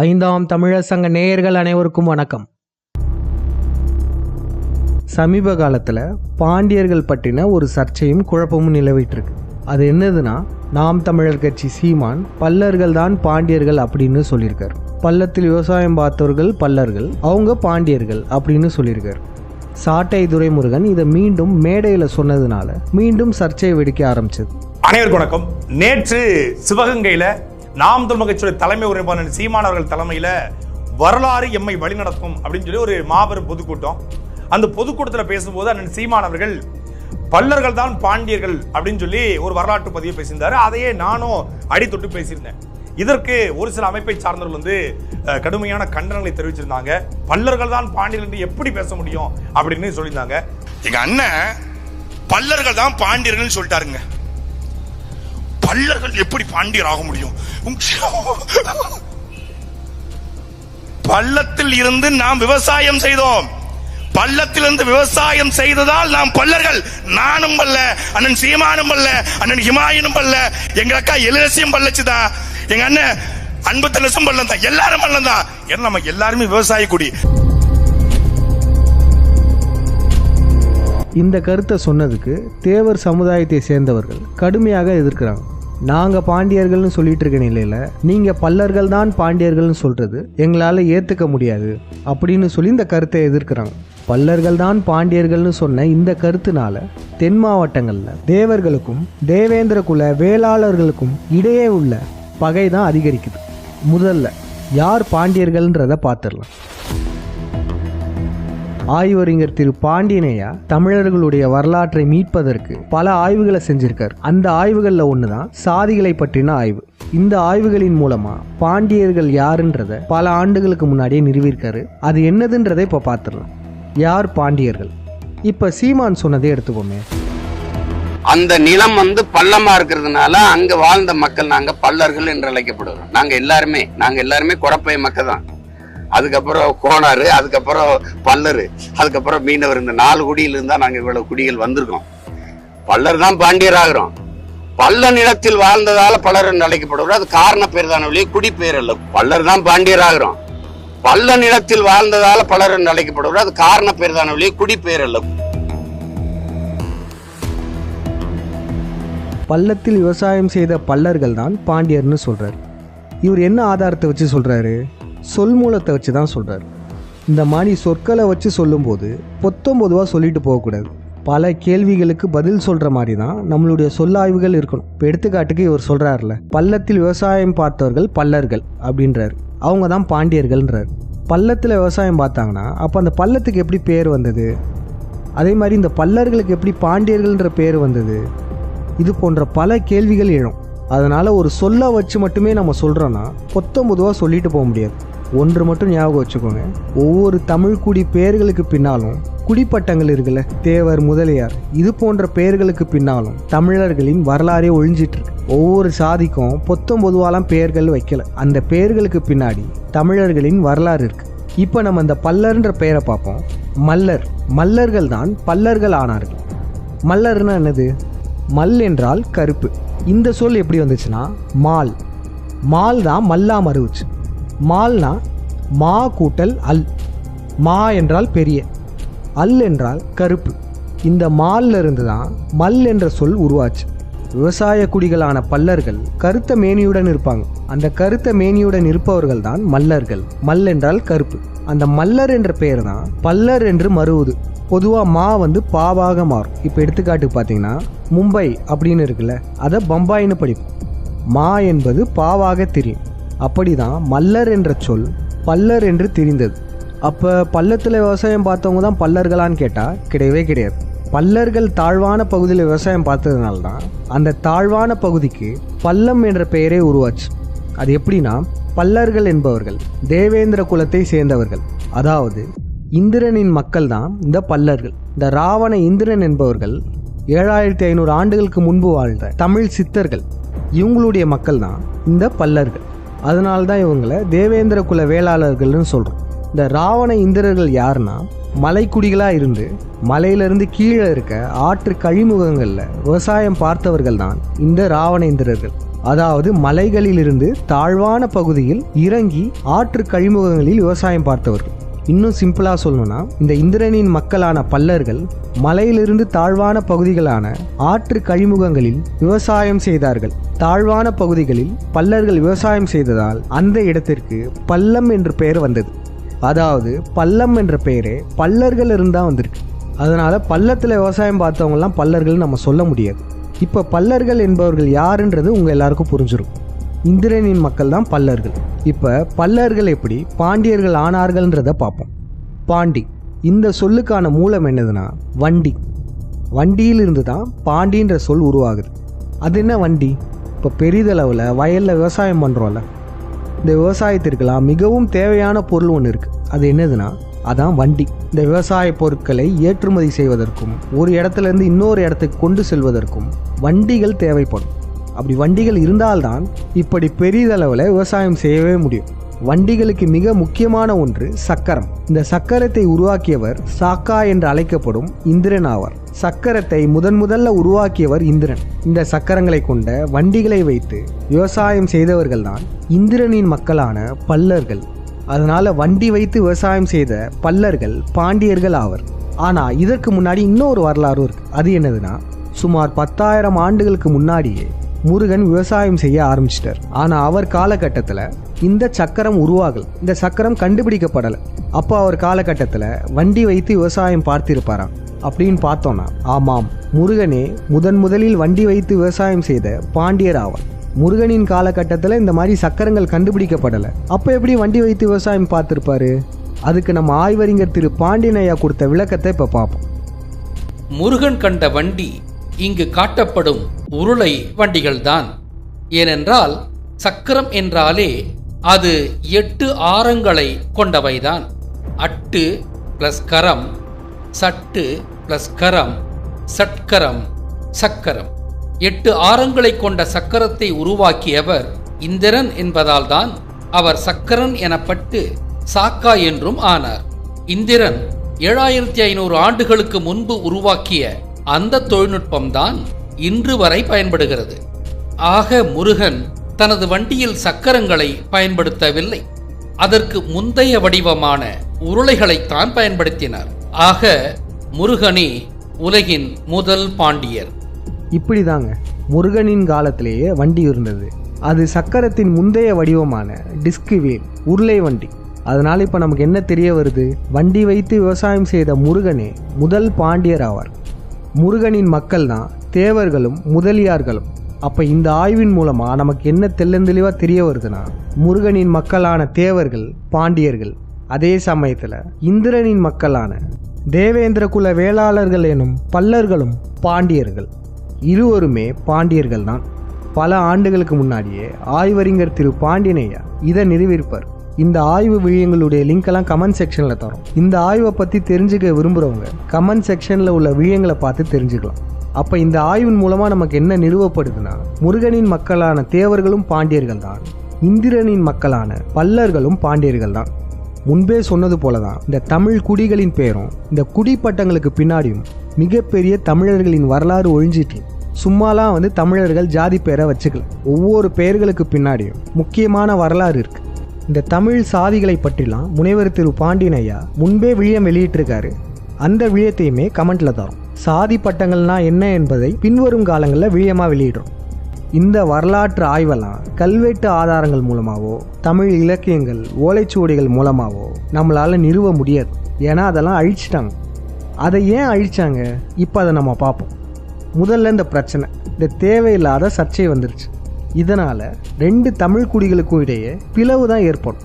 ஐந்தாம் தமிழர் சங்க நேயர்கள் அனைவருக்கும் வணக்கம். சமீப காலத்தில் பாண்டியர்கள் பற்றின ஒரு சர்ச்சையும் குழப்பமும் நிலவிட்டுருக்கு. அது என்னதுன்னா நாம் தமிழர் கட்சி சீமான் பல்லர்கள் தான் பாண்டியர்கள் அப்படின்னு சொல்லியிருக்கார். பள்ளத்தில் விவசாயம் பார்த்தவர்கள் பல்லர்கள் அவங்க பாண்டியர்கள் அப்படின்னு சொல்லியிருக்கார். சாட்டை துரைமுருகன் இதை மீண்டும் மேடையில் சொன்னதுனால மீண்டும் சர்ச்சை வெடிக்க ஆரம்பிச்சது. அனைவருக்கும் வணக்கம். நேற்று சிவகங்கையில் நாம் தமிழ் கட்சியுடைய தலைமை உறுப்பினர் சீமானவர்கள் தலைமையில் வரலாறு எம்மை வழிநடத்தும் அப்படின்னு சொல்லி ஒரு மாபெரும் பொதுக்கூட்டம். அந்த பொதுக்கூட்டத்தில் பேசும்போது அண்ணன் சீமானவர்கள் பல்லர்கள் தான் பாண்டியர்கள் அப்படின்னு சொல்லி ஒரு வரலாற்று பதிவை பேசியிருந்தார். அதையே நானும் அடி தொட்டு பேசியிருந்தேன். இதற்கு ஒரு சில அமைப்பை சார்ந்தவர்கள் வந்து கடுமையான கண்டனங்களை தெரிவிச்சிருந்தாங்க. பல்லர்கள் தான் பாண்டியர்கள் என்று எப்படி பேச முடியும் அப்படின்னு சொல்லியிருந்தாங்க. எங்க அண்ணன் பல்லர்கள் தான் பாண்டியர்கள் சொல்லிட்டாருங்க. பல்லர்கள் எப்படி பாண்டியர் ஆக முடியும் பள்ளத்தில் இருந்து நாம் விவசாயம் செய்தோம். பள்ளத்திலிருந்து விவசாயம் செய்ததால் நாம் பல்லர்கள் நானும் பல்ல அண்ணன் சீமானும் பல்ல அண்ணன் ஹிமாயனும் பல்ல எங்க அக்கா எலுலசியும் பல்லச்சுதான் எங்க அண்ணன் அன்பு லட்சம் பல்லம் தான் எல்லாரும் பல்லம் தான் ஏன்னா நம்ம எல்லாருமே விவசாய குடி. இந்த கருத்தை சொன்னதுக்கு தேவர் சமுதாயத்தை சேர்ந்தவர்கள் கடுமையாக எதிர்க்கிறாங்க. நாங்க பாண்டியர்கள்னு சொல்லிட்டு இருக்க நிலையில நீங்க பல்லர்கள் தான் பாண்டியர்கள்னு சொல்றது எங்களால ஏத்துக்க முடியாது அப்படின்னு சொல்லி இந்த கருத்தை எதிர்க்கிறாங்க. பல்லர்கள் தான் பாண்டியர்கள்னு சொன்ன இந்த கருத்துனால தென் மாவட்டங்களில் தேவர்களுக்கும் தேவேந்திர குல வேளாளர்களுக்கும் இடையே உள்ள பகை தான் அதிகரிக்குது. முதல்ல யார் பாண்டியர்கள்ன்றதை பார்த்துடலாம். ஆய்வறிஞர் திரு பாண்டியனையா தமிழர்களுடைய வரலாற்றை மீட்பதற்கு பல ஆய்வுகளை செஞ்சிருக்கார். அந்த ஆய்வுகளில் ஒன்று தான் சாதிகளை பற்றின ஆய்வு. இந்த ஆய்வுகளின் மூலமா பாண்டியர்கள் யாருன்றத பல ஆண்டுகளுக்கு முன்னாடியே நிறுவியிருக்காரு. அது என்னதுன்றதை இப்போ பார்த்துடலாம் யார் பாண்டியர்கள்? இப்போ சீமான் சொன்னதே எடுத்துக்கோமே. அந்த நிலம் வந்து பள்ளமா இருக்கிறதுனால அங்க வாழ்ந்த மக்கள் நாங்க பல்லர்கள் என்று அழைக்கப்படுறோம் நாங்க எல்லாருமே நாங்க எல்லாருமே குறப்பை மக்கள் தான். அதுக்கப்புறம் கோணாறு அதுக்கப்புறம் பல்லரு அதுக்கப்புறம் மீனவர். இந்த நாலு குடியிலிருந்து தான் நாங்கள் இவ்வளவு குடிகள் வந்திருக்கோம். பல்லர் தான் பாண்டியர் ஆகிறோம். பல்ல நிலத்தில் வாழ்ந்ததால பலர் என்று அழைக்கப்படுறோம் அது காரண பேர் தானே வழியே குடி பேர் அல்ல. பல்லர் தான் பாண்டியர் ஆகிறோம். பல்ல நிலத்தில் வாழ்ந்ததால பலர் என்று அழைக்கப்படுறோம் அது காரண பேர் தானே வழியே குடி பேர் அல்ல. பள்ளத்தில் விவசாயம் செய்த பல்லர்கள் தான் பாண்டியர்னு சொல்றாரு. இவர் என்ன ஆதாரத்தை வச்சு சொல்றாரு? சொல் மூலத்தை வச்சு தான் சொல்கிறார் இந்த மாதிரி சொற்களை வச்சு சொல்லும்போது பொத்தம் பொதுவாக சொல்லிட்டு போகக்கூடாது. பல கேள்விகளுக்கு பதில் சொல்கிற மாதிரி தான் நம்மளுடைய சொல்லாய்வுகள் இருக்கணும். இப்போ எடுத்துக்காட்டுக்கு இவர் சொல்கிறார்ல பள்ளத்தில் விவசாயம் பார்த்தவர்கள் பல்லர்கள் அப்படின்றார். அவங்க தான் பாண்டியர்கள்ன்றார். பள்ளத்தில் விவசாயம் பார்த்தாங்கன்னா அப்போ அந்த பள்ளத்துக்கு எப்படி பேர் வந்தது? அதே மாதிரி இந்த பல்லர்களுக்கு எப்படி பாண்டியர்கள்ன்ற பேர் வந்தது? இது போன்ற பல கேள்விகள் எழும். அதனால் ஒரு சொல்ல வச்சு மட்டுமே நம்ம சொல்கிறோன்னா பொத்தம் பொதுவாக சொல்லிட்டு போக முடியாது. ஒன்று மட்டும் ஞாபகம் வச்சுக்கோங்க. ஒவ்வொரு தமிழ் குடி பெயர்களுக்கு பின்னாலும் குடிப்பட்டங்கள் இருக்குல்ல தேவர் முதலியார் இது போன்ற பெயர்களுக்கு பின்னாலும் தமிழர்களின் வரலாறே ஒழிஞ்சிட்டு இருக்கு. ஒவ்வொரு சாதிக்கும் பொத்தம் பொதுவாலாம் பெயர்கள் வைக்கல. அந்த பெயர்களுக்கு பின்னாடி தமிழர்களின் வரலாறு இருக்கு. இப்போ நம்ம இந்த பல்லர்ன்ற பெயரை பார்ப்போம். மல்லர். மல்லர்கள் தான் பல்லர்கள் ஆனார்கள். மல்லர்னா என்னது? மல் என்றால் கருப்பு. இந்த சொல் எப்படி வந்துச்சுன்னா மால். மால் தான் மல்லா மறுவுச்சு மால்னா மா கூட்டல் அல். மா என்றால் பெரிய. அல் என்றால் கருப்பு. இந்த மால்ல இருந்து தான் மல் என்ற சொல் உருவாச்சு. விவசாய குடிகளான பல்லர்கள் கருத்த மேனியுடன் இருப்பாங்க. அந்த கருத்த மேனியுடன் இருப்பவர்கள் தான் மல்லர்கள். மல் என்றால் கருப்பு. அந்த மல்லர் என்ற பெயர் தான் பல்லர் என்று மறுவுது. பொதுவாக மா வந்து பாவாக மாறும். இப்போ எடுத்துக்காட்டுக்கு பார்த்தீங்கன்னா மும்பை அப்படின்னு இருக்குல்ல அதை பம்பாயின்னு படிப்போம். மா என்பது பாவாக தெரியும். அப்படிதான் மல்லர் என்ற சொல் பல்லர் என்று தெரிந்தது. அப்போ பள்ளத்தில் விவசாயம் பார்த்தவங்க தான் பல்லர்களான்னு கேட்டால் கிடையவே கிடையாது. பல்லர்கள் தாழ்வான பகுதியில் விவசாயம் பார்த்ததுனால தான் அந்த தாழ்வான பகுதிக்கு பல்லம் என்ற பெயரே உருவாச்சு. அது எப்படின்னா பல்லர்கள் என்பவர்கள் தேவேந்திர குலத்தை சேர்ந்தவர்கள். அதாவது இந்திரனின் மக்கள் தான் இந்த பல்லர்கள். இந்த ராவண இந்திரன் என்பவர்கள் ஏழாயிரத்தி ஐநூறு ஆண்டுகளுக்கு முன்பு வாழ்ந்த தமிழ் சித்தர்கள். இவங்களுடைய மக்கள் தான் இந்த பல்லர்கள். அதனால தான் இவங்களை தேவேந்திர குல வேளாளர்கள்னு சொல்கிறோம் இந்த ராவண இந்திரர்கள் யாருன்னா மலைக்குடிகளாக இருந்து மலையிலிருந்து கீழே இருக்க ஆற்று கழிமுகங்களில் விவசாயம் பார்த்தவர்கள் தான் இந்த ராவணேந்திரர்கள். அதாவது மலைகளிலிருந்து தாழ்வான பகுதியில் இறங்கி ஆற்று கழிமுகங்களில் விவசாயம் பார்த்தவர்கள். இன்னும் சிம்பிளாக சொல்லணும்னா இந்த இந்திரனின் மக்களான பல்லர்கள் மலையிலிருந்து தாழ்வான பகுதிகளான ஆற்று கழிமுகங்களில் விவசாயம் செய்தார்கள். தாழ்வான பகுதிகளில் பல்லர்கள் விவசாயம் செய்ததால் அந்த இடத்திற்கு பல்லம் என்று பெயர் வந்தது. அதாவது பல்லம் என்ற பெயரே பல்லர்கள் இருந்தால் வந்திருக்கு. அதனால் பள்ளத்தில் விவசாயம் பார்த்தவங்கெல்லாம் பல்லர்கள் நம்ம சொல்ல முடியாது. இப்போ பல்லர்கள் என்பவர்கள் யாருன்றது உங்கள் எல்லாருக்கும் புரிஞ்சிடும் இந்திரனின் மக்கள் தான் பல்லர்கள். இப்போ பல்லர்கள் எப்படி பாண்டியர்கள் ஆனார்கள்ன்றதை பார்ப்போம். பாண்டி இந்த சொல்லுக்கான மூலம் என்னதுன்னா வண்டி. வண்டியிலிருந்து தான் பாண்டின்ற சொல் உருவாகுது. அது என்ன வண்டி? இப்போ பெரிதளவில் வயலில் விவசாயம் பண்ணுறோம்ல இந்த விவசாயத்திற்கெல்லாம் மிகவும் தேவையான பொருள் ஒன்று இருக்குது அது என்னதுன்னா அதான் வண்டி. இந்த விவசாய பொருட்களை ஏற்றுமதி செய்வதற்கும் ஒரு இடத்துல இருந்து இன்னொரு இடத்துக்கு கொண்டு செல்வதற்கும் வண்டிகள் தேவைப்படும். அப்படி வண்டிகள் இருந்தால்தான் இப்படி பெரிதளவில் விவசாயம் செய்யவே முடியும். வண்டிகளுக்கு மிக முக்கியமான ஒன்று சக்கரம். இந்த சக்கரத்தை உருவாக்கியவர் சாக்கா என்று அழைக்கப்படும் இந்திரன் ஆவார். சக்கரத்தை முதன் முதல்ல உருவாக்கியவர் இந்திரன். இந்த சக்கரங்களை கொண்ட வண்டிகளை வைத்து விவசாயம் செய்தவர்கள் தான் இந்திரனின் மக்களான பல்லர்கள். அதனால வண்டி வைத்து விவசாயம் செய்த பல்லர்கள் பாண்டியர்கள் ஆவர். ஆனா இதற்கு முன்னாடி இன்னொரு வரலாறு இருக்கு. அது என்னதுன்னா சுமார் பத்தாயிரம் ஆண்டுகளுக்கு முன்னாடியே முருகன் விவசாயம் செய்ய ஆரம்பிச்சிட்டார். ஆனா அவர் காலகட்டத்தில் இந்த சக்கரம் உருவாகல. இந்த சக்கரம் கண்டுபிடிக்கப்படலை. அப்போ அவர் காலகட்டத்தில் வண்டி வைத்து விவசாயம் பார்த்திருப்பாராம் அப்படின்னு பார்த்தோன்னா ஆமாம் முருகனே முதன் முதலில் வண்டி வைத்து விவசாயம் செய்த பாண்டியர் ஆவார். முருகனின் காலகட்டத்தில் இந்த மாதிரி சக்கரங்கள் கண்டுபிடிக்கப்படலை. அப்போ எப்படி வண்டி வைத்து விவசாயம் பார்த்துருப்பாரு? அதுக்கு நம்ம ஆய்வறிஞர் திரு. பாண்டியனையா கொடுத்த விளக்கத்தை இப்போ பார்ப்போம். முருகன் கண்ட வண்டி இங்கு காட்டப்படும் உருளை வண்டிகள்தான். ஏனென்றால் சக்கரம் என்றாலே அது எட்டு ஆரங்களை கொண்டவைதான். அட்டு பிளஸ் கரம் சட்டு பிளஸ் கரம் சட்கரம் சக்கரம். எட்டு ஆரங்களை கொண்ட சக்கரத்தை உருவாக்கியவர் இந்திரன் என்பதால்தான் அவர் சக்கரன் எனப்பட்டு சாக்கா என்றும் ஆனார். இந்திரன் ஏழாயிரத்தி ஐநூறு ஆண்டுகளுக்கு முன்பு உருவாக்கிய அந்த தொழில்நுட்பம்தான் இன்று வரை பயன்படுகிறது. ஆக முருகன் தனது வண்டியில் சக்கரங்களை பயன்படுத்தவில்லை. அதற்கு முந்தைய வடிவமான உருளைகளைத்தான் பயன்படுத்தினார். ஆக முருகனே உலகின் முதல் பாண்டியர். இப்படிதாங்க முருகனின் காலத்திலேயே வண்டி இருந்தது. அது சக்கரத்தின் முந்தைய வடிவமான டிஸ்கு வீல் உருளை வண்டி. அதனால இப்போ நமக்கு என்ன தெரிய வருது? வண்டி வைத்து விவசாயம் செய்த முருகனே முதல் பாண்டியர் ஆவார். முருகனின் மக்கள் தான் தேவர்களும் முதலியார்களும். அப்போ இந்த ஆய்வின் மூலமாக நமக்கு என்ன தெல்லந்தெளிவாக தெரிய வருதுன்னா முருகனின் மக்களான தேவர்கள் பாண்டியர்கள் அதே சமயத்தில் இந்திரனின் மக்களான தேவேந்திர குல வேளாளர்கள் எனும் பல்லர்களும் பாண்டியர்கள். இருவருமே பாண்டியர்கள் தான் பல ஆண்டுகளுக்கு முன்னாடியே ஆய்வறிஞர் திரு பாண்டியனையா இதை நிரூபிப்பார். இந்த ஆய்வு விழியங்களுடைய லிங்க் கமெண்ட் செக்ஷனில் தரோம். இந்த ஆய்வை பற்றி தெரிஞ்சுக்க விரும்புகிறவங்க கமெண்ட் செக்ஷனில் உள்ள விழியங்களை பார்த்து தெரிஞ்சுக்கலாம். அப்போ இந்த ஆய்வின் மூலமாக நமக்கு என்ன நிறுவப்படுதுன்னா முருகனின் மக்களான தேவர்களும் பாண்டியர்கள் தான் இந்திரனின் மக்களான பல்லர்களும் பாண்டியர்கள் தான். முன்பே சொன்னது போல தான் இந்த தமிழ் குடிகளின் பேரும் இந்த குடிப்பட்டங்களுக்கு பின்னாடியும் மிகப்பெரிய தமிழர்களின் வரலாறு ஒழிஞ்சிட்டு சும்மாலாம் வந்து தமிழர்கள் ஜாதி பேரை வச்சுக்கல. ஒவ்வொரு பெயர்களுக்கு பின்னாடியும் முக்கியமான வரலாறு இருக்கு. இந்த தமிழ் சாதிகளை பற்றிலாம் முனைவர் திரு பாண்டியன் ஐயா முன்பே விழியம் வெளியிட்டிருக்காரு. அந்த விழியத்தையுமே கமெண்ட்ல தரும். சாதி பட்டங்கள்னா என்ன என்பதை பின்வரும் காலங்களில் விழியமாக வெளியிடுறோம். இந்த வரலாற்று ஆய்வெல்லாம் கல்வெட்டு ஆதாரங்கள் மூலமாகவோ தமிழ் இலக்கியங்கள் ஓலைச்சுவடிகள் மூலமாகவோ நம்மளால் நிறுவ முடியாது. ஏன்னா அதெல்லாம் அழிச்சிட்டாங்க. அதை ஏன் அழிச்சாங்க? இப்போ அதை நம்ம பார்ப்போம். முதல்ல இந்த பிரச்சனை. இந்த தேவையில்லாத சர்ச்சை வந்துருச்சு. இதனால் ரெண்டு தமிழ் குடிகளுக்கும் இடையே பிளவு தான் ஏற்படும்.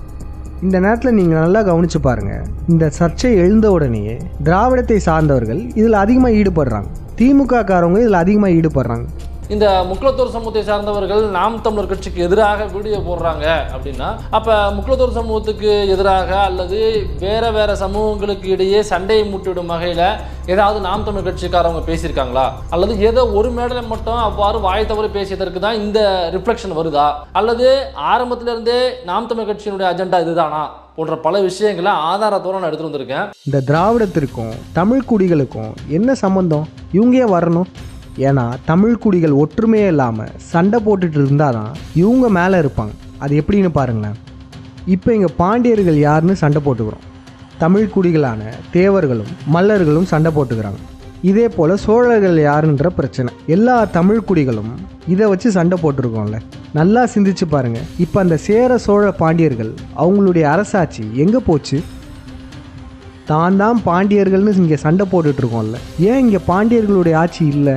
இந்த நேரத்தில் நீங்கள் நல்லா கவனித்து பாருங்கள் இந்த சர்ச்சை எழுந்த உடனேயே திராவிடத்தை சார்ந்தவர்கள் இதில் அதிகமாக ஈடுபடுறாங்க. திமுக காரவங்க இதில் அதிகமாக ஈடுபடுறாங்க. இந்த முக்குளத்தூர் சமூகத்தை சார்ந்தவர்கள் நாம் தமிழர் கட்சிக்கு எதிராக வீடியோ போடுறாங்க அப்படின்னா அப்போ முக்குளத்தூர் சமூகத்துக்கு எதிராக அல்லது வேற வேற சமூகங்களுக்கு இடையே சண்டையை முட்டிவிடும் வகையில் ஏதாவது நாம் தமிழ் கட்சிக்காரவங்க பேசியிருக்காங்களா? அல்லது ஏதோ ஒரு மேடையில் மட்டும் அவ்வாறு வாய் தவறு பேசியதற்கு தான் இந்த ரிஃப்ளெக்ஷன் வருதா? அல்லது ஆரம்பத்திலிருந்தே நாம் தமிழ் கட்சியினுடைய அஜெண்டா இதுதானா? போன்ற பல விஷயங்களை ஆதாரத்தோட நான் எடுத்துட்டு வந்திருக்கேன். இந்த திராவிடத்திற்கும் தமிழ் குடிகளுக்கும் என்ன சம்பந்தம்? இவங்க ஏன் வரணும்? ஏன்னா தமிழ் குடிகள் ஒற்றுமையே இல்லாமல் சண்டை போட்டுட்டு இருந்தால் தான் இவங்க மேலே இருப்பாங்க. அது எப்படின்னு பாருங்களேன். இப்போ இங்கே பாண்டியர்கள் யாருன்னு சண்டை போட்டுக்கிறோம். தமிழ் குடிகளான தேவர்களும் மல்லர்களும் சண்டை போட்டுக்கிறாங்க. இதே போல் சோழர்கள் யாருன்ற பிரச்சனை. எல்லா தமிழ் குடிகளும் இதை வச்சு சண்டை போட்டிருக்கோம்ல. நல்லா சிந்திச்சு பாருங்க. இப்போ அந்த சேர சோழ பாண்டியர்கள் அவங்களுடைய அரசாட்சி எங்கே போச்சு? தான் தான் பாண்டியர்கள்னு இங்கே சண்டை போட்டுட்ருக்கோம்ல ஏன் இங்கே பாண்டியர்களுடைய ஆட்சி இல்லை?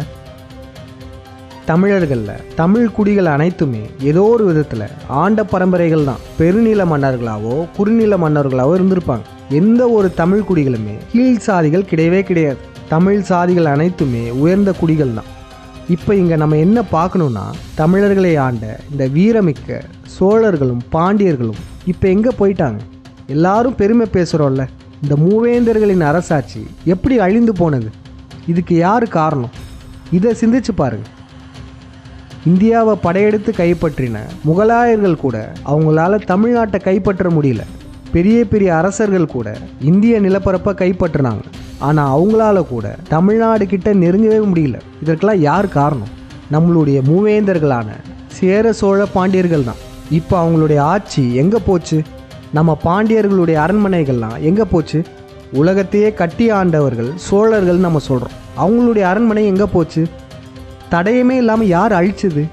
தமிழர்களில் தமிழ் குடிகள் அனைத்துமே ஏதோ ஒரு விதத்தில் ஆண்ட பரம்பரைகள் தான். பெருநில மன்னர்களாவோ குறுநில மன்னர்களாவோ இருந்திருப்பாங்க. எந்த ஒரு தமிழ் குடிகளுமே கீழ் சாதிகள் கிடையவே கிடையாது. தமிழ் சாதிகள் அனைத்துமே உயர்ந்த குடிகள் தான். இப்போ இங்கே நம்ம என்ன பார்க்கணுன்னா தமிழர்களை ஆண்ட இந்த வீரமிக்க சோழர்களும் பாண்டியர்களும் இப்போ எங்கே போயிட்டாங்க? எல்லாரும் பெருமை பேசுகிறோம்ல இந்த மூவேந்தர்களின் அரசாட்சி எப்படி அழிந்து போனது? இதுக்கு யார் காரணம்? இதை சிந்திச்சு பாருங்கள் இந்தியாவை படையெடுத்து கைப்பற்றின முகலாயர்கள் கூட அவங்களால தமிழ்நாட்டை கைப்பற்ற முடியல. பெரிய பெரிய அரசர்கள் கூட இந்திய நிலப்பரப்பை கைப்பற்றினாங்க. ஆனால் அவங்களால கூட தமிழ்நாடு கிட்ட நெருங்கவே முடியல. இதற்கெல்லாம் யார் காரணம்? நம்மளுடைய மூவேந்தர்களான சேர சோழ பாண்டியர்கள் தான். இப்போ அவங்களுடைய ஆட்சி எங்கே போச்சு? நம்ம பாண்டியர்களுடைய அரண்மனைகள்லாம் எங்கே போச்சு? உலகத்தையே கட்டி ஆண்டவர்கள் சோழர்கள் நம்ம சொல்கிறோம் அவங்களுடைய அரண்மனை எங்கே போச்சு? தடயமே இல்லாமல் யார் அழிச்சது?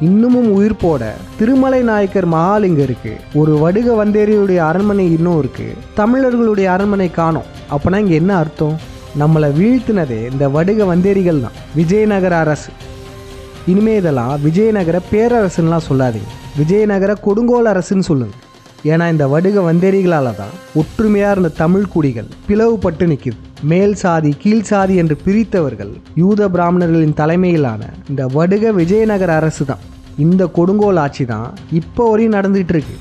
இன்னமும் உயிர் போட திருமலை நாயக்கர் மகாலிங்கம் இருக்கு. ஒரு வடுக வந்தேரியுடைய அரண்மனை இன்னும் இருக்கு. தமிழர்களுடைய அரண்மனை காணோம். அப்போனா இங்கே என்ன அர்த்தம்? நம்மளை வீழ்த்தினதே இந்த வடுக வந்தேரிகள் தான். விஜயநகர அரசு. இனிமே இதெல்லாம் விஜயநகர பேரரசுன்னெலாம் சொல்லாதீங்க. விஜயநகர கொடுங்கோல் அரசுன்னு சொல்லுங்கள் ஏன்னா இந்த வடுக வந்தேரிகளால் தான் ஒற்றுமையாக இருந்த தமிழ் குடிகள் பிளவுபட்டு நிற்கிது மேல் சாதி கீழ் சாதி என்று பிரித்தவர்கள் யூத பிராமணர்களின் தலைமையிலான இந்த வடுக விஜயநகர அரசு தான் இந்த கொடுங்கோல் ஆட்சி தான் இப்போ வரையும் நடந்துகிட்டு இருக்கு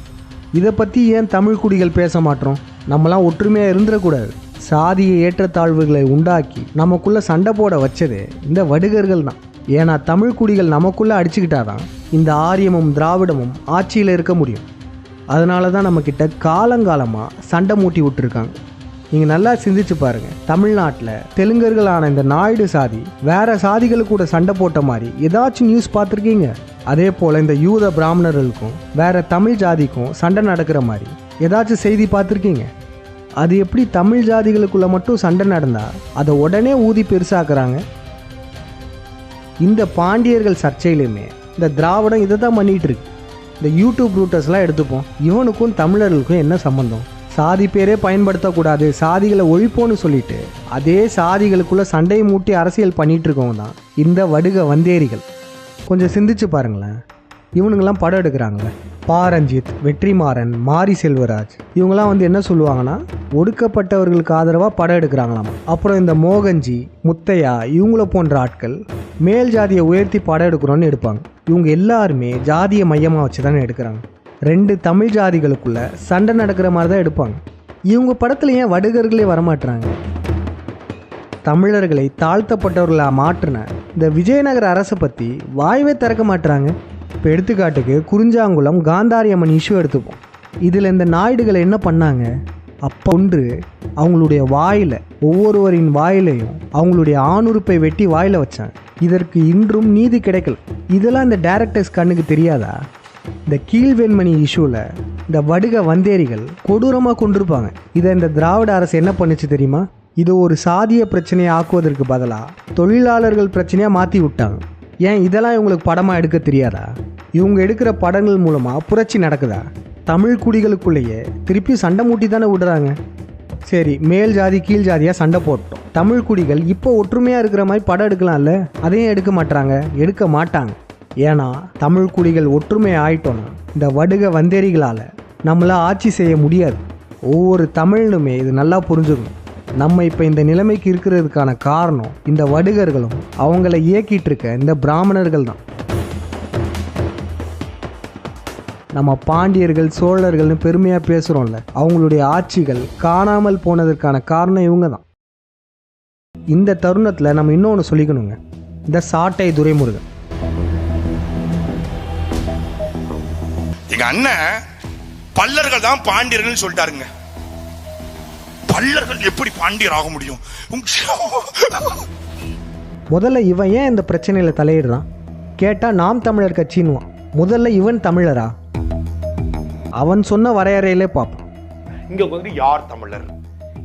இதை பற்றி ஏன் தமிழ் குடிகள் பேச மாட்டோம்? நம்மலாம் ஒற்றுமையாக இருந்துடக்கூடாது. சாதிய ஏற்றத்தாழ்வுகளை உண்டாக்கி நமக்குள்ளே சண்டை போட வச்சதே இந்த வடுகர்கள் தான் ஏன்னா தமிழ் குடிகள் நமக்குள்ளே அடிச்சுக்கிட்டாதான் இந்த ஆரியமும் திராவிடமும் ஆட்சியில் இருக்க முடியும். அதனால தான் நம்மக்கிட்ட காலங்காலமாக சண்டை மூட்டி விட்டுருக்காங்க. நீங்கள் நல்லா சிந்திச்சு பாருங்கள் தமிழ்நாட்டில் தெலுங்கர்களான இந்த நாயுடு சாதி வேற சாதிகள் கூட சண்டை போட்ட மாதிரி ஏதாச்சும் நியூஸ் பார்த்துருக்கீங்க? அதே போல் இந்த யூத பிராமணர்களுக்கும் வேற தமிழ் ஜாதிக்கும் சண்டை நடக்கிற மாதிரி ஏதாச்சும் செய்தி பார்த்துருக்கீங்க? அது எப்படி தமிழ் ஜாதிகளுக்குள்ளே மட்டும் சண்டை நடந்தால் அதை உடனே ஊதி பெருசாக்குறாங்க? இந்த பாண்டியர்கள் சர்ச்சையிலையுமே இந்த திராவிடம் இதை தான் பண்ணிகிட்டு இருக்கு. இந்த யூடியூப் ரூட்டர்ஸ்லாம் எடுத்துப்போம். இவனுக்கும் தமிழர்களுக்கும் என்ன சம்பந்தம்? சாதி பேரே பயன்படுத்தக்கூடாது சாதிகளை ஒழிப்போன்னு சொல்லிட்டு அதே சாதிகளுக்குள்ள சண்டையை மூட்டி அரசியல் பண்ணிட்டு இருக்கவங்க தான் இந்த வடுக வந்தேரிகள். கொஞ்சம் சிந்திச்சு பாருங்களேன். இவனுங்கெல்லாம் படம் எடுக்கிறாங்களே. பாரஞ்சித் வெற்றிமாறன் மாரி செல்வராஜ். இவங்கெல்லாம் வந்து என்ன சொல்லுவாங்கன்னா ஒடுக்கப்பட்டவர்களுக்கு ஆதரவாக படம் எடுக்கிறாங்களாம். அப்புறம் இந்த மோகன்ஜி முத்தையா இவங்கள போன்ற ஆட்கள் மேல் ஜாதியை உயர்த்தி படம் எடுக்கிறோன்னு எடுப்பாங்க. இவங்க எல்லாருமே ஜாதியை மையமாக வச்சு தானே எடுக்கிறாங்க. ரெண்டு தமிழ் ஜாதிகளுக்குள்ள சண்டை நடக்கிற மாதிரி தான் எடுப்பாங்க. இவங்க படத்தில் ஏன் வடுகர்களே வரமாட்டுறாங்க தமிழர்களை தாழ்த்தப்பட்டவர்களாக மாற்றின இந்த விஜயநகர அரசை பற்றி வாய்வே திறக்க மாட்டுறாங்க இப்போ எடுத்துக்காட்டுக்கு குறிஞ்சாங்குளம் காந்தாரியம்மன் இஷ்யூ எடுத்துப்போம். இதில் இந்த நாயுடுகளை என்ன பண்ணாங்க? அப்போ ஒன்று அவங்களுடைய வாயில் ஒவ்வொருவரின் வாயிலையும் அவங்களுடைய ஆணுறுப்பை வெட்டி வாயில் வச்சாங்க. இதற்கு இன்றும் நீதி கிடைக்கல. இதெல்லாம் இந்த டேரக்டர்ஸ் கண்ணுக்கு தெரியாதா? இந்த கீழ்வெண்மணி இஷ்யூவில் இந்த வடுக வந்தேரிகள் கொடூரமாக கொண்டிருப்பாங்க. இதை இந்த திராவிட அரசு என்ன பண்ணுச்சு தெரியுமா? இது ஒரு சாதிய பிரச்சனையை ஆக்குவதற்கு பதிலாக தொழிலாளர்கள் பிரச்சனையாக மாற்றி விட்டாங்க. ஏன் இதெல்லாம் இவங்களுக்கு படமாக எடுக்க தெரியாதா? இவங்க எடுக்கிற படங்கள் மூலமாக புரட்சி நடக்குதா? தமிழ் குடிகளுக்குள்ளேயே திருப்பி சண்டை மூட்டி தானே விடுறாங்க. சரி மேல் ஜாதி கீழ் ஜாதியாக சண்டை போட்டோம். தமிழ் குடிகள் இப்போ ஒற்றுமையாக இருக்கிற மாதிரி படம் எடுக்கலாம்ல? அதையும் எடுக்க மாட்டாங்க எடுக்க மாட்டாங்க. ஏன்னா தமிழ் குடிகள் ஒற்றுமை ஆயிட்டோன்னா இந்த வடுக வந்தேரிகளால் நம்மளை ஆட்சி செய்ய முடியாது. ஒவ்வொரு தமிழனுமே இது நல்லா புரிஞ்சுக்கணும். நம்ம இப்போ இந்த நிலைமைக்கு இருக்கிறதுக்கான காரணம் இந்த வடுகர்களும் அவங்கள இயக்கிட்டு இருக்க இந்த பிராமணர்கள் தான் நம்ம பாண்டியர்கள் சோழர்கள்னு பெருமையாக பேசுகிறோம்ல அவங்களுடைய ஆட்சிகள் காணாமல் போனதற்கான காரணம் இவங்க தான் இந்த தருணத்தில் நம்ம இன்னொன்று சொல்லிக்கணுங்க. இந்த சாட்டை துரைமுருகன். எங்க அண்ணன் பல்லர்கள் தான் பாண்டியர்கள் சொல்லிட்டாருங்க. பல்லர்கள் எப்படி பாண்டியர் ஆக முடியும்? முதல்ல இவன் ஏன் இந்த பிரச்சனையில் தலையிடுறான்? கேட்டால் நாம் தமிழர் கட்சின்னுவான். முதல்ல இவன் தமிழரா? அவன் சொன்ன வரையறையிலே பார்ப்போம். இங்க வந்து யார் தமிழர்?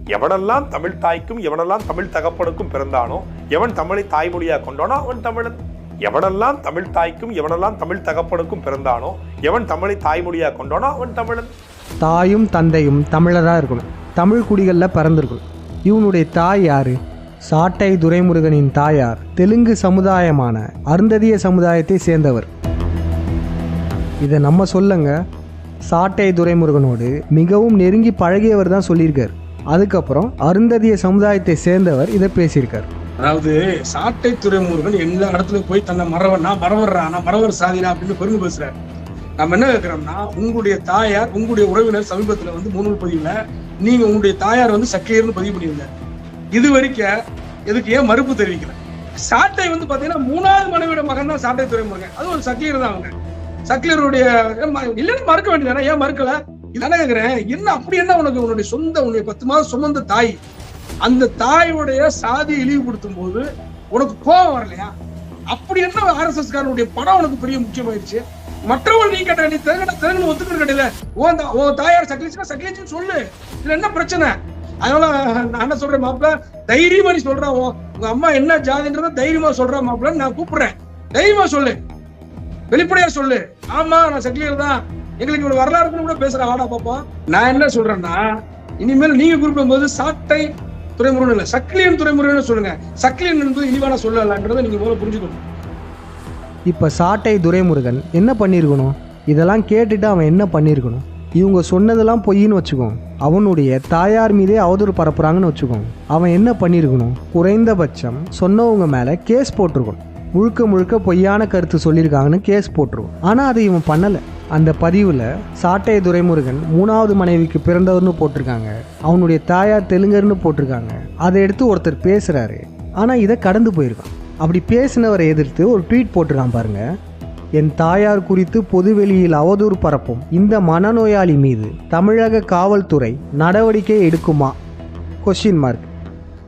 எவனெல்லாம் தமிழ் தாய்க்கும் எவனெல்லாம் தமிழ் தகப்பனுக்கும் பிறந்தானோ எவன் தமிழை தாய்மொழியா கொண்டானோ அவன் தமிழன். எவனெல்லாம் தமிழ் தாய்க்கும் எவனெல்லாம் தமிழ் தகப்பனுக்கும் பிறந்தானோ எவன் தமிழை தாய்மொழியா கொண்டானோ அவன் தமிழன். தாயும் தந்தையும் தமிழராக இருக்கணும். தமிழ் குடிகளில் பிறந்திருக்கணும். இவனுடைய தாய் யாரு? சாட்டை துரைமுருகனின் தாயார். தெலுங்கு சமுதாயமான அருந்ததிய சமுதாயத்தை சேர்ந்தவர். இதை நம்ம சொல்லங்க. சாட்டை துரைமுருகனோடு மிகவும் நெருங்கி பழகியவர் தான் சொல்லியிருக்கார். அதுக்கப்புறம் அருந்ததிய சமுதாயத்தை சேர்ந்தவர் இதை பேசியிருக்கார். அதாவது சாட்டை துறைமுருகன் எல்லா இடத்துல போய் தன்னை மறவர் நான் மறவர்றா நான் மறவர் சாதினா அப்படின்னு பெருமை பேசுறாரு. நம்ம என்ன கேட்கிறோம்னா உங்களுடைய தாயார் உங்களுடைய உறவினர் சமீபத்துல வந்து முன்னூல் பதிவுல நீங்க உங்களுடைய தாயார் வந்து சக்கையர்னு பதிவு பண்ணியிருந்தாங்க இது வரைக்கும் எதுக்கு ஏன் மறுப்பு தெரிவிக்கல? சாட்டை வந்து பாத்தீங்கன்னா மூணாவது மனைவியோட மகன் தான் சாட்டை துறைமுருகன் அது ஒரு சக்கையர் தான் அவங்க. சக்லருடைய இல்லைன்னு மறுக்க வேண்டியதானே ஏன் மறுக்கல? இதானே கேக்குறேன். என்ன அப்படி என்ன உனக்கு உன்னுடைய சொந்த உன்னுடைய பத்து மாதம் சுமந்த தாய்? அந்த தாயோடைய சாதியை இழிவுபடுத்தும் போது உனக்கு கோபம் வரலையா? அப்படி என்ன ஆர்எஸ்எஸ் காரனுடைய படம் உனக்கு பெரிய முக்கியமாயிருச்சு? மற்றவங்க நீ கேட்ட நீ தெலுங்கு தெலுங்கு ஒத்துக்கிற கடையில உன் தா- உன் தாயார் சக்லிச்சுனா சக்லிச்சுன்னு சொல்லு. இதுல என்ன பிரச்சனை? அதனால நான் என்ன சொல்றேன் மாப்பிள்ள? தைரியமா நீ சொல்றேன் உங்க அம்மா என்ன ஜாதின்றத தைரியமா சொல்றா மாப்பிள்ள நான் கூப்பிடுறேன். தைரியமா சொல்லு. வெளிப்படையா சொல்லு. ஆமா நான் செக்லியர் தான். எங்களுக்கு இவ்வளவு வரலாறு கூட பேசுறேன் வாடா பாப்பா. நான் என்ன சொல்றேன்னா இனிமேல் நீங்க குறிப்பிடும் போது சாட்டை துறைமுருகன் இல்ல சக்லியன் துறைமுருகன் சொல்லுங்க. சக்லியன் என்பது இனிவான சொல்லலான்றதை நீங்க முதல்ல புரிஞ்சுக்கணும் இப்போ சாட்டை துரைமுருகன் என்ன பண்ணியிருக்கணும் இதெல்லாம் கேட்டுட்டு அவன் என்ன பண்ணியிருக்கணும் இவங்க சொன்னதெல்லாம் பொய்ன்னு வச்சுக்கோங்க. அவனுடைய தாயார் மீதே அவதூறு பரப்புறாங்கன்னு வச்சுக்கோங்க. அவன் என்ன பண்ணியிருக்கணும் குறைந்தபட்சம் சொன்னவங்க மேலே கேஸ் போட்டிருக்கணும். முழுக்க முழுக்க பொய்யான கருத்து சொல்லியிருக்காங்கன்னு கேஸ் போட்டுருவோம் ஆனால் அதை இவன் பண்ணலை. அந்த பதிவில் சாட்டை துரைமுருகன் மூணாவது மனைவிக்கு பிறந்தவர்னு போட்டிருக்காங்க. அவனுடைய தாயார் தெலுங்கர்னு போட்டிருக்காங்க. அதை எடுத்து ஒருத்தர் பேசுகிறாரு ஆனால் இதை கடந்து போயிருக்கான். அப்படி பேசினவரை எதிர்த்து ஒரு ட்வீட் போட்டிருக்கான் பாருங்க. என் தாயார் குறித்து பொதுவெளியில் அவதூறு பரப்பும் இந்த மனநோயாளி மீது தமிழக காவல்துறை நடவடிக்கை எடுக்குமா? கொஸ்டின் மார்க்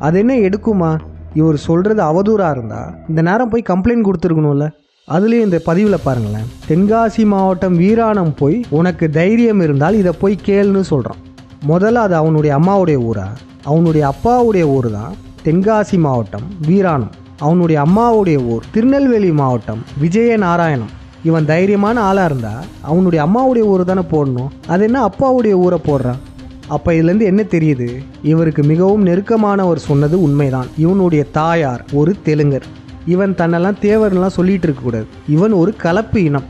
அது என்ன எடுக்குமா? இவர் சொல்கிறது அவதூறாக இருந்தால் இந்த நேரம் போய் கம்ப்ளைண்ட் கொடுத்துருக்கணும்ல? அதுலேயும் இந்த பதிவில் பாருங்களேன். தென்காசி மாவட்டம் வீராணம் போய் உனக்கு தைரியம் இருந்தால் இதை போய் கேளுன்னு சொல்கிறான் முதல்ல அது அவனுடைய அம்மாவுடைய ஊரா? அவனுடைய அப்பாவுடைய ஊர் தான் தென்காசி மாவட்டம் வீராணம். அவனுடைய அம்மாவுடைய ஊர் திருநெல்வேலி மாவட்டம் விஜய நாராயணம் இவன் தைரியமான ஆளாக இருந்தால் அவனுடைய அம்மாவுடைய ஊர் தானே போடணும். அது என்ன அப்பாவுடைய ஊரை போடுறான்? அப்போ இதுலேருந்து என்ன தெரியுது? இவருக்கு மிகவும் நெருக்கமானவர் சொன்னது உண்மைதான். இவனுடைய தாயார் ஒரு தெலுங்கர். இவன் தன்னெல்லாம் தேவர்லாம் சொல்லிட்டு இருக்கக்கூடாது இவன் ஒரு கலப்பு இனம்.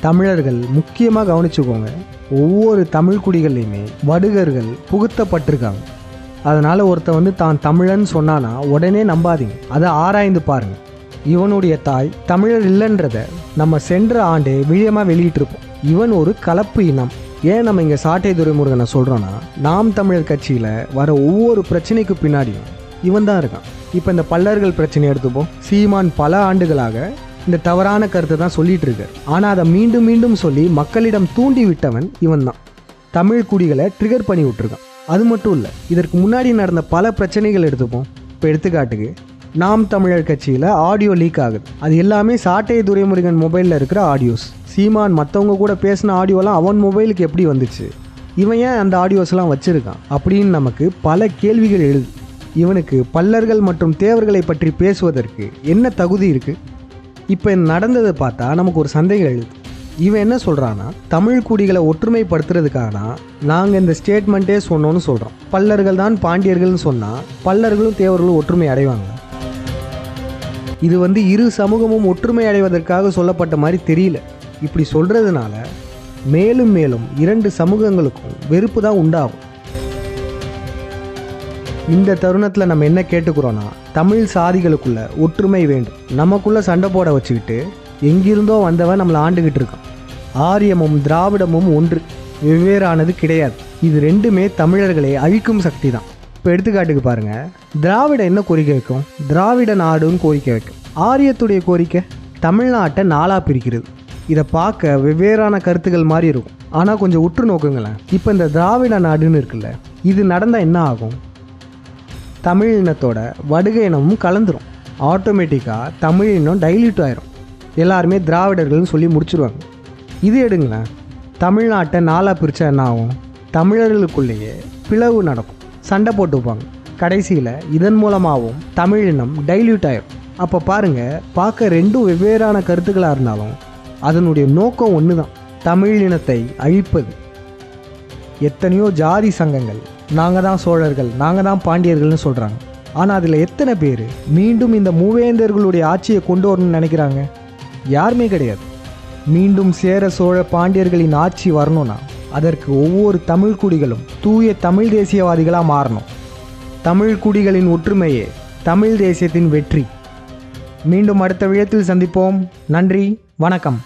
தமிழர்கள் முக்கியமாக கவனிச்சுக்கோங்க. ஒவ்வொரு தமிழ் குடிகள்லையுமே வடுகர்கள் புகுத்தப்பட்டிருக்காங்க. அதனால் ஒருத்தன் வந்து தான் தமிழன் சொன்னானா உடனே நம்பாதீங்க. அதை ஆராய்ந்து பாருங்கள் இவனுடைய தாய் தமிழர் இல்லைன்றத நம்ம சென்ற ஆண்டே விழியமாக வெளியிட்டிருப்போம். இவன் ஒரு கலப்பு இனம். ஏன் நம்ம இங்கே சாட்டை துரைமுருகனை சொல்கிறோன்னா நாம் தமிழர் கட்சியில் வர ஒவ்வொரு பிரச்சனைக்கு பின்னாடியும் இவன் தான் இருக்கான். இப்போ இந்த பல்லர்கள் பிரச்சனை எடுத்துப்போம். சீமான் பல ஆண்டுகளாக இந்த தவறான கருத்தை தான் சொல்லிட்டு இருக்கார். ஆனால் அதை மீண்டும் மீண்டும் சொல்லி மக்களிடம் தூண்டி விட்டவன் இவன் தான். தமிழ் குடிகளை ட்ரிகர் பண்ணி விட்டுருக்கான். அது மட்டும் இல்லை இதற்கு முன்னாடி நடந்த பல பிரச்சனைகள் எடுத்துப்போம். இப்போ எடுத்துக்காட்டுக்கு நாம் தமிழர் கட்சியில் ஆடியோ லீக் ஆகுது. அது எல்லாமே சாட்டை துரைமுருகன் மொபைலில் இருக்கிற ஆடியோஸ் சீமான் மற்றவங்க கூட பேசின ஆடியோலாம் அவன் மொபைலுக்கு எப்படி வந்துச்சு? இவன் ஏன் அந்த ஆடியோஸ்லாம் வச்சுருக்கான்? அப்படின்னு நமக்கு பல கேள்விகள் எழுது. இவனுக்கு பல்லர்கள் மற்றும் தேவர்களை பற்றி பேசுவதற்கு என்ன தகுதி இருக்குது இப்போ நடந்ததை பார்த்தா நமக்கு ஒரு சந்தேகம் எழுது. இவன் என்ன சொல்கிறான்னா தமிழ் குடிகளை ஒற்றுமைப்படுத்துறதுக்காக நாங்கள் இந்த ஸ்டேட்மெண்ட்டே சொன்னோன்னு சொல்கிறோம் பல்லர்கள் தான் பாண்டியர்கள்னு சொன்னால் பல்லர்களும் தேவர்களும் ஒற்றுமை அடைவாங்க. இது வந்து இரு சமூகமும் ஒற்றுமை அடைவதற்காக சொல்லப்பட்ட மாதிரி தெரியல. இப்படி சொல்கிறதுனால மேலும் மேலும் இரண்டு சமூகங்களுக்கும் வெறுப்பு தான் உண்டாகும். இந்த தருணத்தில் நம்ம என்ன கேட்டுக்கிறோன்னா தமிழ் சாதிகளுக்குள்ள ஒற்றுமை வேண்டும். நமக்குள்ளே சண்டை போட வச்சுக்கிட்டு எங்கிருந்தோ வந்தவன் நம்மளை ஆண்டுகிட்டு இருக்கான். ஆரியமும் திராவிடமும் ஒன்று வெவ்வேறானது கிடையாது. இது ரெண்டுமே தமிழர்களை அழிக்கும் சக்தி தான் இப்போ எடுத்துக்காட்டுக்கு பாருங்க. திராவிட என்ன கோரிக்கை வைக்கும்? திராவிட நாடுன்னு கோரிக்கை வைக்கும். ஆரியத்துடைய கோரிக்கை தமிழ்நாட்டை நாளாக பிரிக்கிறது. இதை பார்க்க வெவ்வேறான கருத்துக்கள் மாதிரி இருக்கும். ஆனால் கொஞ்சம் உற்று நோக்குங்களேன். இப்போ இந்த திராவிட நாடுன்னு இருக்குல்ல இது நடந்தால் என்ன ஆகும்? தமிழ் இனத்தோட வடுக இனமும் கலந்துரும். ஆட்டோமேட்டிக்காக தமிழ் இனம் டைல்யூட் ஆயிரும். எல்லாருமே திராவிடர்கள்னு சொல்லி முடிச்சிருவாங்க. இது எடுங்களேன். தமிழ்நாட்டை நாளாக பிரித்தா என்ன ஆகும்? தமிழர்களுக்குள்ளேயே பிளவு நடக்கும். சண்டை போட்டுப்பாங்க. கடைசியில் இதன் மூலமாகவும் தமிழ் இனம் டைல்யூட் ஆயிரும். அப்போ பாருங்கள் பார்க்க ரெண்டும் வெவ்வேறான கருத்துக்களாக இருந்தாலும் அதனுடைய நோக்கம் ஒன்று தான் தமிழ் இனத்தை அழிப்பது. எத்தனையோ ஜாதி சங்கங்கள் நாங்கள் தான் சோழர்கள் நாங்கள் தான் பாண்டியர்கள்னு சொல்கிறாங்க ஆனால் அதில் எத்தனை பேர் மீண்டும் இந்த மூவேந்தர்களுடைய ஆட்சியை கொண்டு வரணும்னு நினைக்கிறாங்க? யாருமே கிடையாது. மீண்டும் சேர சோழ பாண்டியர்களின் ஆட்சி வரணும்னா அதற்கு ஒவ்வொரு தமிழ் குடிகளும் தூய தமிழ் தேசியவாதிகளாக மாறணும். தமிழ் குடிகளின் ஒற்றுமையே தமிழ் தேசியத்தின் வெற்றி. மீண்டும் அடுத்த விழத்தில் சந்திப்போம். நன்றி வணக்கம்.